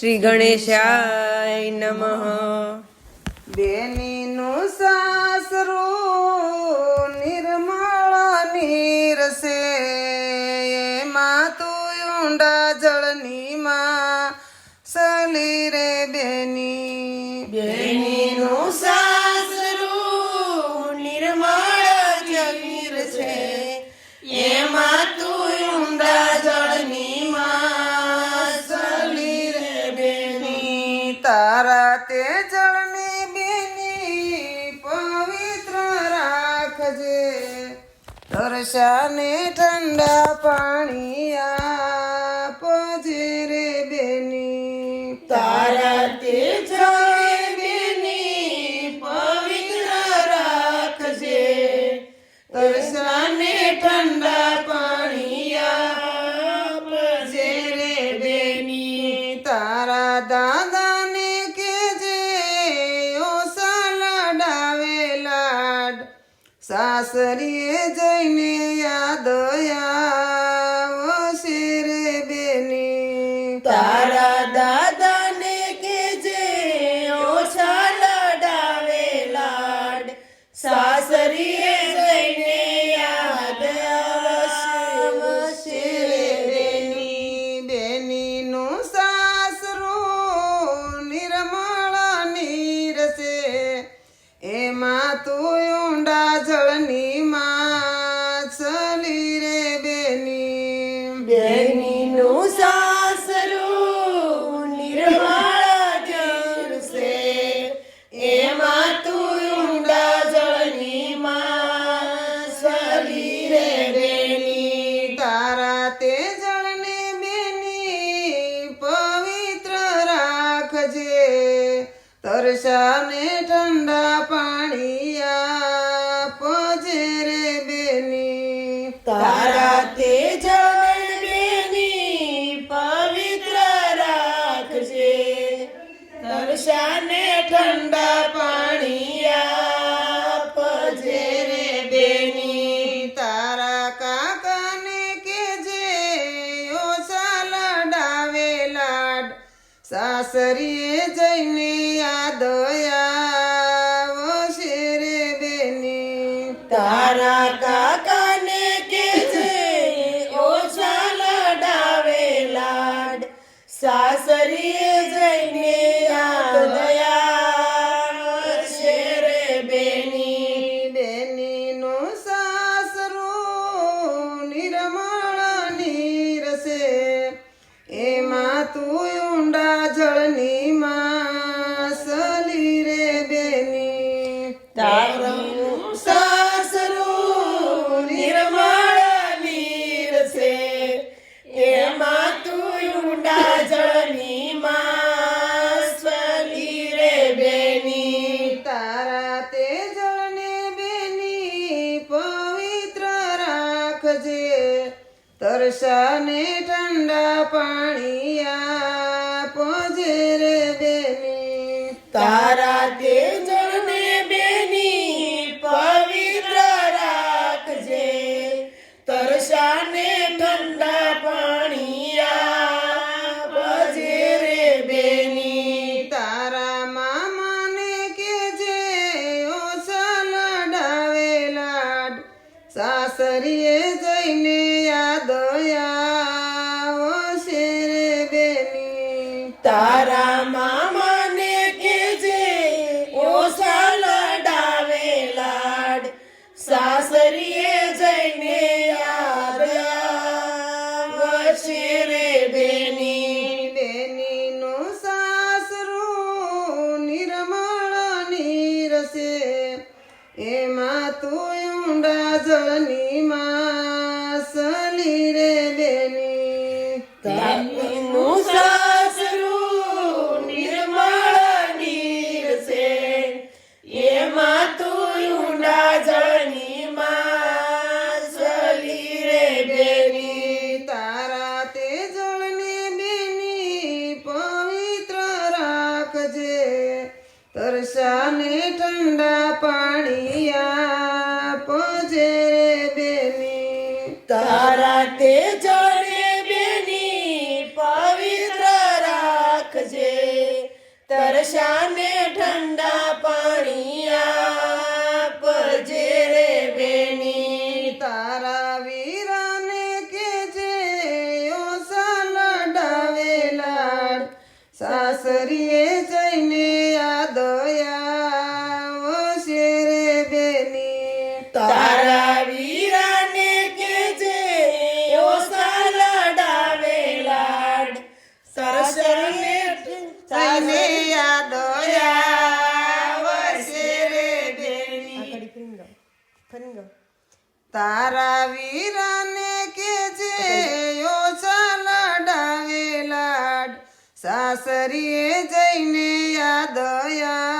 શ્રી ગણેશાય નમઃ. બેનીનું દર્શાને ઠંડા પાણી સાસરીએ જઈને યાદ તરસાને ઠંડા પાણી આપજે સાસરીએ જઈને યાદ આવશે રે બેની. તારા કાકાને ઊંડા જળની માસલી રે બેની. તારું સાસરું નિર્મળ નીરસે એમાં તું ઊંડા જળની માસલી રે બેની. તારા તે જળને બેની પવિત્ર રાખજે. તરસાને ઠંડા પાણી આપજે તારા તે જળને બેની પવિત્ર રાખજે. તરસાને ઠંડા પાણી આપજે રે બેની. તારા મામાને કેજે ઓછા લડાવે લાડ સાસરીએ જઈને યાદ ઓ શેરે બેની. તારા તું ઊંડા જળની માસલી રે બેની. તારીનું સાસરું નિર્મળ નીરસે એમાં તું ઊંડા જળની માસલી રે બેની. તારા તે જળને બેની પવિત્ર ઠંડા પાણી તારા વીરાને કે જે ઓછા લાડાવે લાડ. સાસરીએ જઈને યાદયા